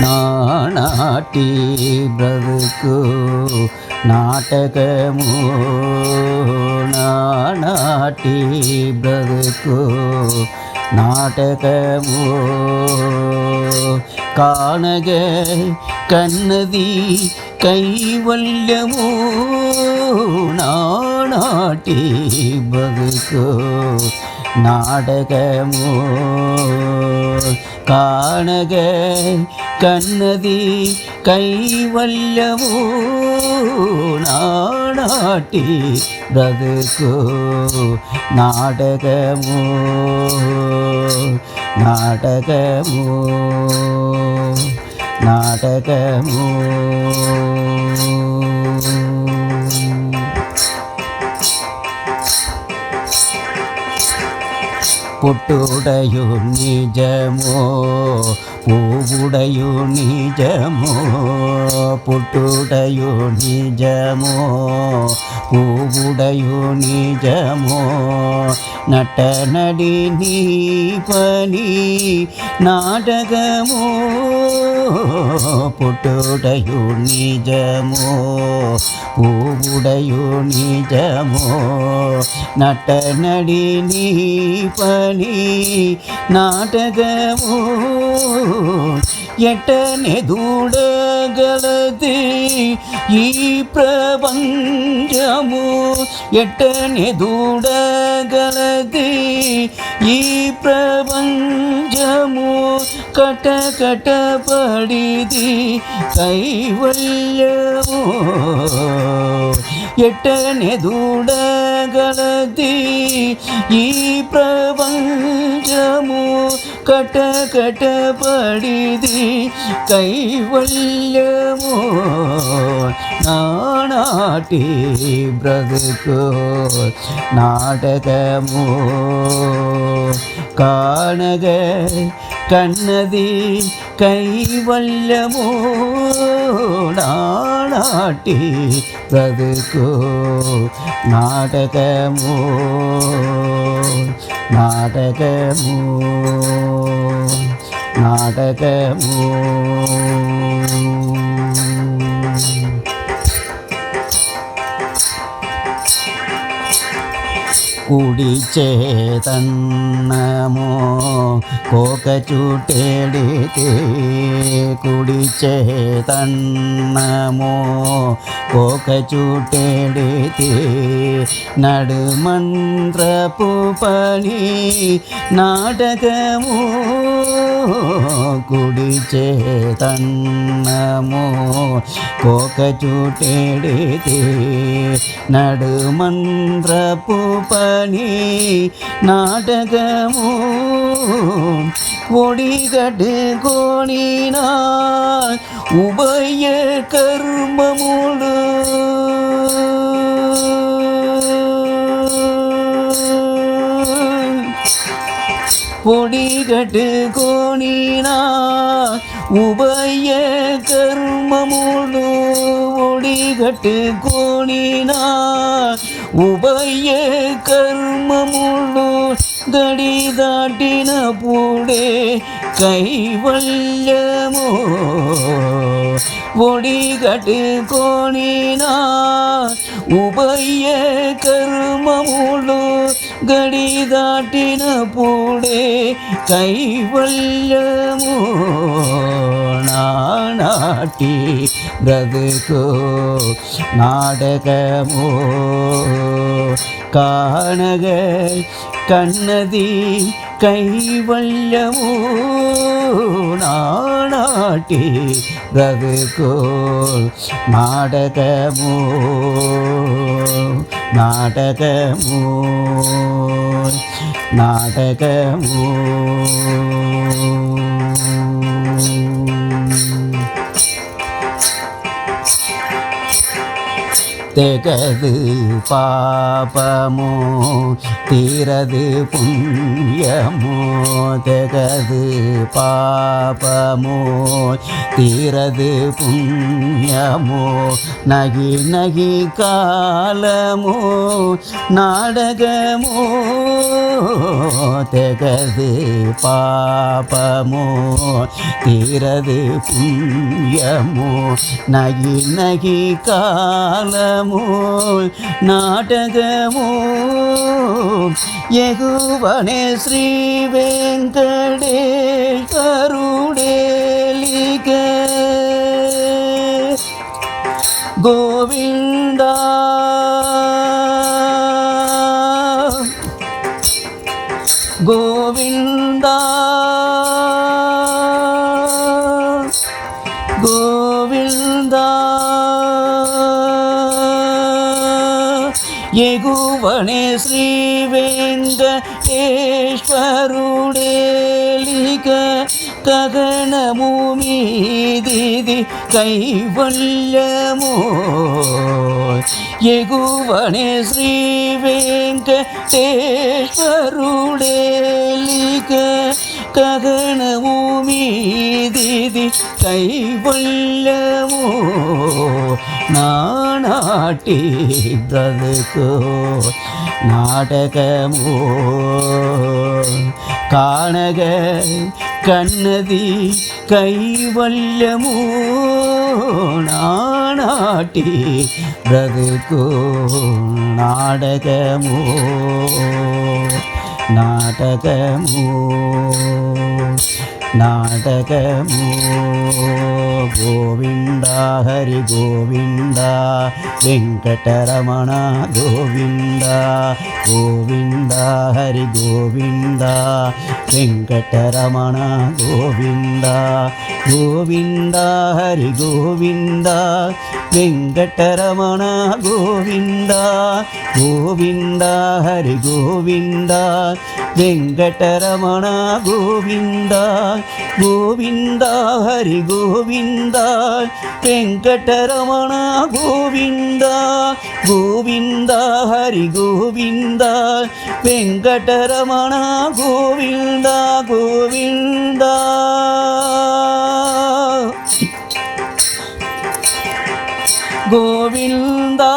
నానాటి బ్రతుకు నాటకము. నానాటి బ్రతుకు നാടകമോ കാണക കന്നതി കൈവല്യമോ? നാണാട്ടി ബകുക്കോ நாடகமோ காணக கண்ணதி கைவல்லவோ நாடாட்டி பிரதுக்கோ நாடகமோ நாடகமோ நாடகமோ పుట్టుడయు నిజమో పూవుడయు నిజమో పుట్టుడయు నిజమో పూవుడయు నిజమో నట నడి నీ పని నాటకము పుట్టుడయు నిజమో పూవుడయు నిజమో నట నడి నీ పని ಗಾಳಿ ನಾಟಕವೋ ಎಟನೆ ದೂಡಗಲದೆ ಈ ಪ್ರಪಂಚವು ಎಟನೆ ದೂಡಗಲದೆ ಈ ಪ್ರಪಂಚವು ಕಟ ಕಟ ಪಡಿದಿ ಕೈವಲ್ಯವೋ దూడగలది ఈ ప్రపంచము కట కట పడిది కైవల్యము నానాటి బ్రతుకు నాటకము కానగ కన్నది కైవల్యము நாட்டி ಬದುಕೋ ನಾಟಕಮೋ ನಾಟಕಮೋ ನಾಟಕಮೋ కుడి చేతన్నము కోక కుడి చేతన్నము కోక నడుమంత్రపు పని నాటకము కుడి చేతన్నము కోక నడుమంత్రపు పని மணி நாடகமோ ஒடிகடு கோணினார் உபய கர்மமுழு பொடிகட்டு கோணினா உபய கர்மமுழு ஒடிகட்டு கோணினா ఉభయ కర్మములు గడి దాటిన పూడే కైవల్యము ఒడిగట్టుకోనినా ఉభయ కర్మములు గడి దాటిన పూడే కైవల్యము నానాటి காட்டின்றதுக்கோ நாடகமோ காணக கண்ணதி கைவல்யமோ நாட்டின்றதுக்கோள் நாடகமோ நாடகமோ நாடகமோ. திகது பாபமோ தீரது புண்ணியமோ திகது பாபமோ தீரது புண்ணியமோ நகி நகி காலமோ நாடகமோ திகது பாபமோ தீரது புண்ணியமோ நகி நகி காலமோ நாடகமோ நாடகமோ எகுவனே ஸ்ரீ வெங்கடேஸ்வருடேலிக கருடேலிக கோவிந்தா. கோவிந்தா. எகுவனே ஸ்ரீ வெங்கடேஸ்வருடேலிக ககனமு கைவல்யமோ எகுவனே ஸ்ரீ வெங்கடேஸ்வருடேலிக ககனமு கைவல்யமோ நானாட்டிததுக்கோ நாடகமோ. காணக கண்ணதி கைவல்யமோ நானாட்டி பிரதுக்கோ நாடகமோ. நாடகமோ. நாடகமோ கோவிந்த ஹரி கோவிந்த வெங்கடரமண கோவிந்த கோவிந்த ஹரி கோவிந்த வெங்கடரமண கோவிந்த கோவிந்த ஹரி கோவிந்த வெங்கடரமண கோவிந்த கோவிந்த ஹரி கோவிந்த வெங்கடரமண கோவிந்த கோவிந்தா ஹரி கோவிந்தா வெங்கடரமணா கோவிந்தா கோவிந்தா ஹரி கோவிந்தா வெங்கடரமணா கோவிந்தா கோவிந்தா. கோவிந்தா.